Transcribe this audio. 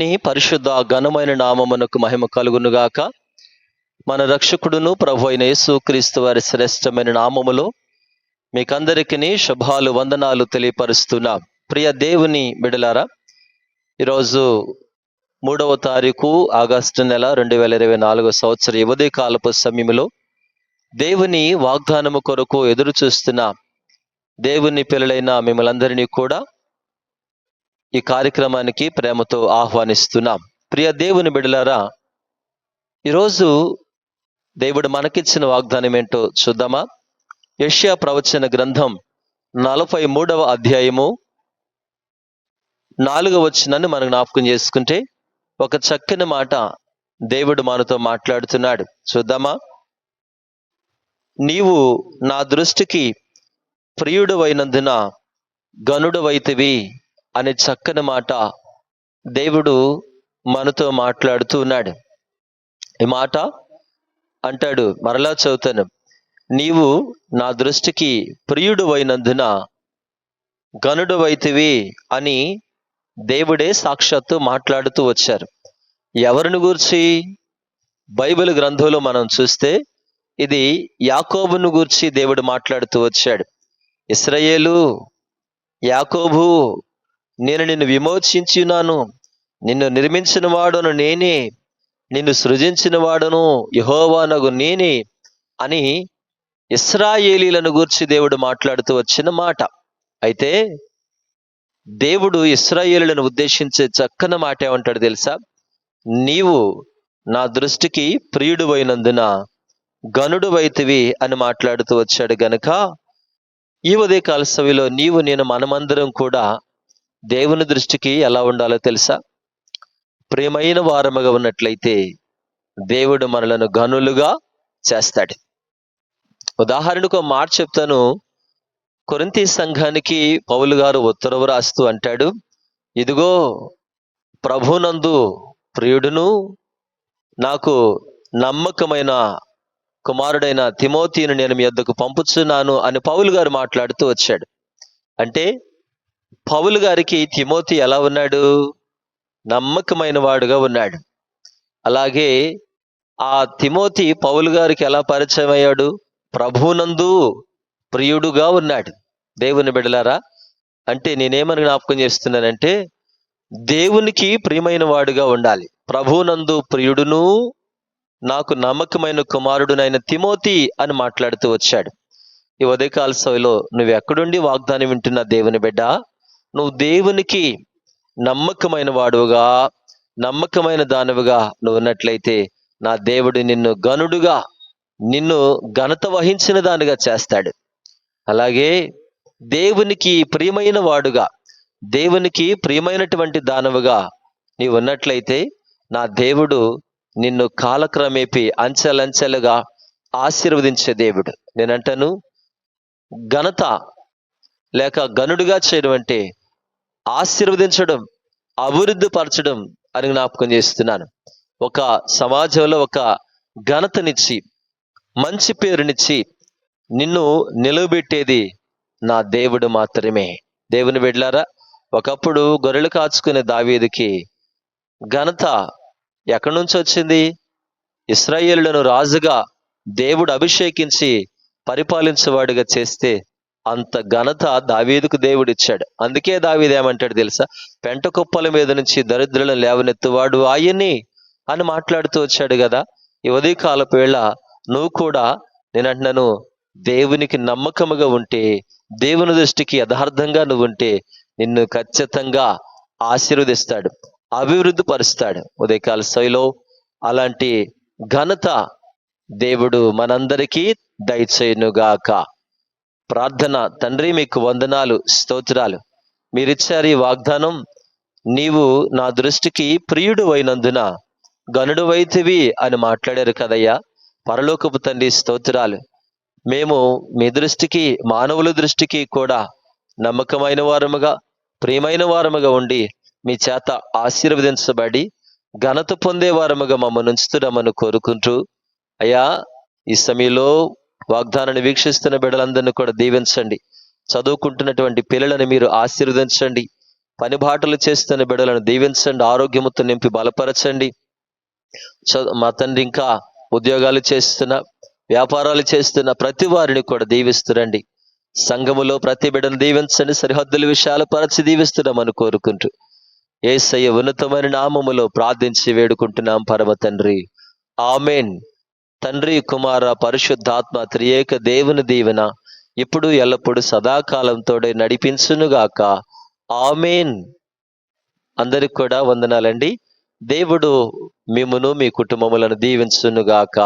నీ పరిశుద్ధ ఘనమైన నామమునకు మహిమ కలుగునుగాక. మన రక్షకుడును ప్రభు అయిన యేసు క్రీస్తు వారి శ్రేష్టమైన నామములో మీకందరికీ శుభాలు వందనాలు తెలియపరుస్తున్నా. ప్రియ దేవుని బిడలారా ఈరోజు మూడవ తారీఖు ఆగస్టు నెల రెండు వేల ఇరవై నాలుగో సంవత్సరం యువదే కాలపు సమయంలో దేవుని వాగ్దానము కొరకు ఎదురు చూస్తున్న దేవుని పిల్లలైన మిమ్మల్ందరినీ కూడా ఈ కార్యక్రమానికి ప్రేమతో ఆహ్వానిస్తున్నాం. ప్రియ దేవుని బిడలారా ఈరోజు దేవుడు మనకిచ్చిన వాగ్దానం ఏంటో చూద్దామా? యష్యా ప్రవచన గ్రంథం నలభై మూడవ అధ్యాయము నాలుగవ వచనాన్ని మనం జ్ఞాపకం చేసుకుంటే ఒక చక్కని మాట దేవుడు మనతో మాట్లాడుతున్నాడు. చూద్దామా? నీవు నా దృష్టికి ప్రియుడు అయినందున గనుడవైతివి అనే చక్కని మాట దేవుడు మనతో మాట్లాడుతూ ఉన్నాడు. ఈ మాట అంటాడు మరలా చదువుతాను. నీవు నా దృష్టికి ప్రియుడు అయినందున గనుడు వైతివి అని దేవుడే సాక్షాత్తు మాట్లాడుతూ వచ్చారు. ఎవరిని గూర్చి? బైబిల్ గ్రంథంలో మనం చూస్తే ఇది యాకోబును గూర్చి దేవుడు మాట్లాడుతూ వచ్చాడు. ఇస్రయేలు యాకోబు నేను నిన్ను విమోచించున్నాను నిన్ను నిర్మించిన వాడును నేనే. నిన్ను సృజించిన వాడును యహోవానగు నేనే అని ఇస్రాయేలీలను గూర్చి దేవుడు మాట్లాడుతూ వచ్చిన మాట. అయితే దేవుడు ఇస్రాయేలులను ఉద్దేశించే చక్కని మాట ఏమంటాడు తెలుసా? నీవు నా దృష్టికి ప్రియుడు అయినందున గనుడు వైతివి అని మాట్లాడుతూ వచ్చాడు గనుక ఈ ఉదయకాల సవిలో నీవు నేను మనమందరం కూడా దేవుని దృష్టికి ఎలా ఉండాలో తెలుసా? ప్రేమైన వారముగా ఉన్నట్లయితే దేవుడు మనలను గనులుగా చేస్తాడు. ఉదాహరణకు మాట చెప్తాను. కొరింతి సంఘానికి పౌలు గారు ఉత్తరవు రాస్తూ అంటాడు ఇదిగో ప్రభునందు ప్రియుడును నాకు నమ్మకమైన కుమారుడైన తిమోతిని నేను మీ వద్దకు పంపుచున్నాను అని పౌలు గారు మాట్లాడుతూ వచ్చాడు. అంటే పౌలు గారికి తిమోతి ఎలా ఉన్నాడు? నమ్మకమైన వాడుగా ఉన్నాడు. అలాగే ఆ తిమోతి పౌలు గారికి ఎలా పరిచయం అయ్యాడు? ప్రభునందు ప్రియుడుగా ఉన్నాడు. దేవుని బిడలారా అంటే నేనేమని జ్ఞాపకం చేస్తున్నానంటే దేవునికి ప్రియమైన వాడుగా ఉండాలి. ప్రభునందు ప్రియుడును నాకు నమ్మకమైన కుమారుడునైన తిమోతి అని మాట్లాడుతూ వచ్చాడు. ఈ ఉదయకాల సభలో నువ్వు ఎక్కడుండి వాగ్దానం వింటున్న దేవుని బిడ్డ? నువ్వు దేవునికి నమ్మకమైన వాడుగా నమ్మకమైన దానవుగా నువ్వు ఉన్నట్లయితే నా దేవుడు నిన్ను గనుడుగా నిన్ను ఘనత వహించిన దానిగా చేస్తాడు. అలాగే దేవునికి ప్రియమైన వాడుగా దేవునికి ప్రియమైనటువంటి దానవుగా నీవు ఉన్నట్లయితే నా దేవుడు నిన్ను కాలక్రమేపి అంచెలంచెలుగా ఆశీర్వదించే దేవుడు. నేనంటాను ఘనత లేక గనుడుగా చేయడం అంటే ఆశీర్వదించడం అభివృద్ధి పరచడం అని జ్ఞాపకం చేస్తున్నాను. ఒక సమాజంలో ఒక ఘనతనిచ్చి మంచి పేరునిచ్చి నిన్ను నిలవబెట్టేది నా దేవుడు మాత్రమే. దేవుని బిడ్లారా ఒకప్పుడు గొర్రెలు కాచుకునే దావీదికి ఘనత ఎక్కడి నుంచి వచ్చింది? ఇస్రాయేలులను రాజుగా దేవుడు అభిషేకించి పరిపాలించేవాడుగా చేస్తే అంత ఘనత దావీదుకు దేవుడు ఇచ్చాడు అందుకే దావీదు ఏమంటాడు తెలుసా? పెంట కుప్పల మీద నుంచి దరిద్రులను లేవనెత్తువాడు ఆయన్ని అని మాట్లాడుతూ వచ్చాడు కదా. ఈ ఉదయకాలపు వేళ నువ్వు కూడా నేను అంటున్నాను దేవునికి నమ్మకముగా ఉంటే దేవుని దృష్టికి యథార్థంగా నువ్వు ఉంటే నిన్ను ఖచ్చితంగా ఆశీర్వదిస్తాడు అభివృద్ధి పరుస్తాడు ఉదయకాల స్థాయిలో అలాంటి ఘనత దేవుడు మనందరికీ దయచేయునుగాక. ప్రార్థన. తండ్రి మీకు వందనాలు స్తోత్రాలు. మీరిచ్చారు ఈ వాగ్దానం. నీవు నా దృష్టికి ప్రియుడు అయినందున గనుడు వైతివి అని మాట్లాడారు కదయ్యా. పరలోకపు తండ్రి స్తోత్రాలు. మేము మీ దృష్టికి మానవుల దృష్టికి కూడా నమ్మకమైన వారముగా ప్రియమైన వారముగా ఉండి మీ చేత ఆశీర్వదించబడి ఘనత పొందే వారముగా మమ్మల్ని ఉంచుతున్నామని కోరుకుంటూ అయ్యా ఈ సమయంలో వాగ్దానాన్ని వీక్షిస్తున్న బిడ్డలందరినీ కూడా దీవించండి. చదువుకుంటున్నటువంటి పిల్లలను మీరు ఆశీర్వదించండి. పని బాటలు చేస్తున్న బిడ్డలను దీవించండి. ఆరోగ్యముతో నింపి బలపరచండి. చ- మా తండ్రి ఇంకా ఉద్యోగాలు చేస్తున్న వ్యాపారాలు చేస్తున్న ప్రతి వారిని కూడా దీవిస్తురండి. సంఘములో ప్రతి బిడ్డను దీవించండి. సరిహద్దుల విషయాలు పరచి దీవిస్తున్నామని కోరుకుంటూ ఏసయ్య ఉన్నతమైన నామములో ప్రార్థించి వేడుకుంటున్నాం పరమ తండ్రి. ఆమెన్. తండ్రి కుమార పరిశుద్ధాత్మ త్రియేక దేవుని దీవెన ఇప్పుడు ఎల్లప్పుడు సదాకాలంతోడే నడిపించునుగాక. ఆమెన్. అందరికి కూడా వందనాలండి. దేవుడు మిమ్మును మీ కుటుంబములను దీవించునుగాక.